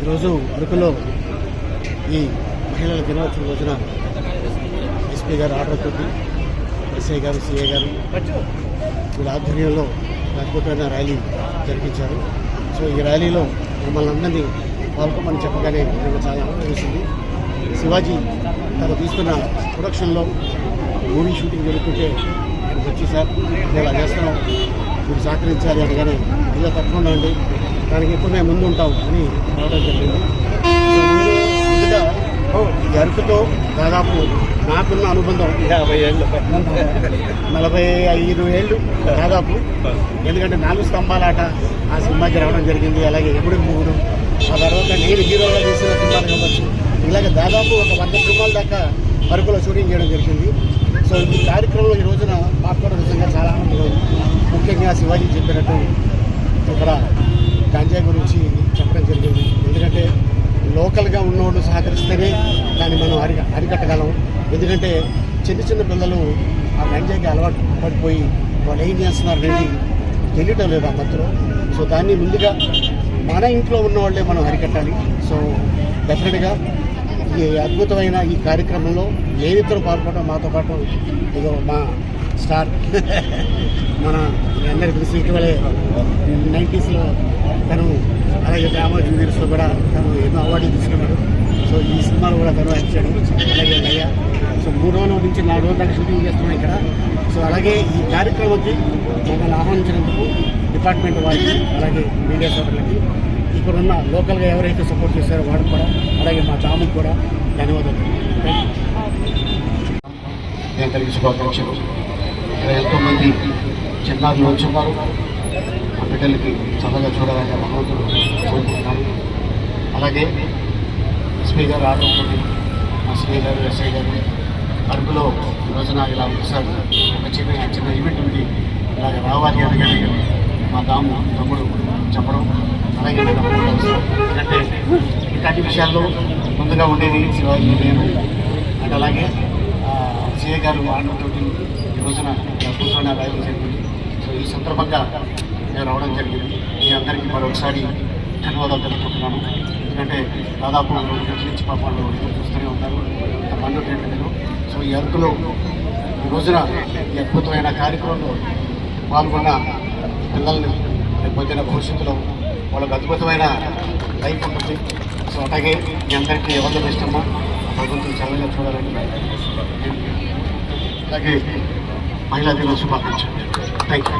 ఈరోజు అరకులో ఈ మహిళల దినోత్సవం రోజున ఎస్పీ గారు ఆర్డర్ తోటి ఎస్ఐ గారు సిఐ గారు వీళ్ళ ఆధ్వర్యంలో అద్భుతమైన ర్యాలీ జరిపించారు. సో ఈ ర్యాలీలో మమ్మల్ని అందరినీ పాల్గొమని చెప్పగానే మేము చాలా ఆనందం శివాజీ తను తీస్తున్న ప్రొడక్షన్లో మూవీ షూటింగ్ జరుగుతుంటే వచ్చి సార్ నేను ఇలా చేస్తున్నాం మీరు సహకరించాలి అనగానే అయ్యో తప్పకుండా అండి దానికి ఎప్పుడు మేము ముందు ఉంటాం అని రావడం జరిగింది. ముందుగా దాదాపు నాకున్న అనుబంధం యాభై ఏళ్ళు. నలభై ఐదు ఏళ్ళు దాదాపు. ఎందుకంటే నాలుగు స్తంభాల ఆట ఆ సినిమాకి రావడం జరిగింది. అలాగే ఎప్పుడు మూడు. ఆ తర్వాత నేను హీరోగా చేసిన సినిమాలు కావచ్చు ఇలాగ దాదాపు ఒక వంద సినిమాల దాకా అరకులో షూటింగ్ చేయడం జరిగింది. సో ఈ కార్యక్రమంలో ఈ రోజున మాకు కూడా నిజంగా చాలా ఆనందంగా ముఖ్యంగా శివాజీ చెప్పినట్టు ఇక్కడ గంజాయి గురించి చెప్పడం జరిగింది. ఎందుకంటే లోకల్గా ఉన్నవాళ్ళు సహకరిస్తేనే దాన్ని మనం అరి అరికట్టగలం. ఎందుకంటే చిన్న చిన్న పిల్లలు ఆ గంజాయికి అలవాటు పడిపోయి వాళ్ళు ఏం చేస్తున్నారు అనేది తెలియటం లేదు ఆ మధ్యలో. సో దాన్ని ముందుగా మన ఇంట్లో ఉన్న వాళ్ళే మనం అరికట్టాలి. సో డెఫినెట్గా ఈ అద్భుతమైన ఈ కార్యక్రమంలో మేమిద్దరు పాల్గొనడం మాతో పాటు ఇదో మా స్టార్ మన అందరి తెలిసి ఇటీవలే నైంటీస్లో తను అలాగే డ్రామా జూనియర్స్లో కూడా తను ఎన్నో అవార్డులు తీసుకున్నాడు. సో ఈ సినిమాలు కూడా తను యాక్ట్ చేయడం. అలాగే లయ్య సో మూడు రోజుల నుంచి నాలుగు రోజుల దాకా షూటింగ్ చేస్తున్నాం ఇక్కడ. సో అలాగే ఈ కార్యక్రమంకి మమ్మల్ని ఆహ్వానించినందుకు డిపార్ట్మెంట్ వారికి అలాగే మీడియా సోదరులకి ఇక్కడున్న లోకల్గా ఎవరైతే సపోర్ట్ చేశారో వాడికి కూడా అలాగే మా దాముకు కూడా ధన్యవాదాలు నేను కలిగి శుభాకాంక్షలు ఇక్కడ ఎంతోమంది చిన్నారులు వచ్చున్నారు ఆ బిడ్డలకి చల్లగా చూడాలని భగవంతుడు కోరుకుంటున్నాను. అలాగే ఎస్పీ గారు ఆర్డర్ మా శ్రీ గారు ఎస్ఐ గారు అరకులో రోజున ఇలా ఒకసారి ఒక చిన్న చిన్న ఈవెంట్ ఉంది. ఇలాగ రావాలి అని మా దాము తమ్ముడు చెప్పడం అలాగే నేను అప్పుడు ఎందుకంటే ఇట్లాంటి విషయాల్లో ముందుగా ఉండేది శివాజీ నేను. అండ్ అలాగే సిఏ గారు ఆర్డర్ ఈ రోజున కూర్చొని రైలు జరిగింది. సో ఈ సందర్భంగా నేను రావడం జరిగింది. మీ అందరికీ మరొకసారి ధన్యవాదాలు తెలుపుకుంటున్నాను. ఎందుకంటే దాదాపు రెండు గంటల నుంచి పాప వాళ్ళు చూస్తూనే ఉన్నారు. అంత మండు సో ఈ అరకులో ఈ రోజున ఈ అద్భుతమైన కార్యక్రమంలో పాల్గొన్న పిల్లల్ని రేపు పొద్దున భవిష్యత్తులో వాళ్ళకు అద్భుతమైన లైఫ్ ఉంటుంది. సో అలాగే మీ అందరికీ ఎవరితో ఇష్టమో భగవంతుని చల్లగా చూడాలని అలాగే మహిళా దినోత్సవం థ్యాంక్ యూ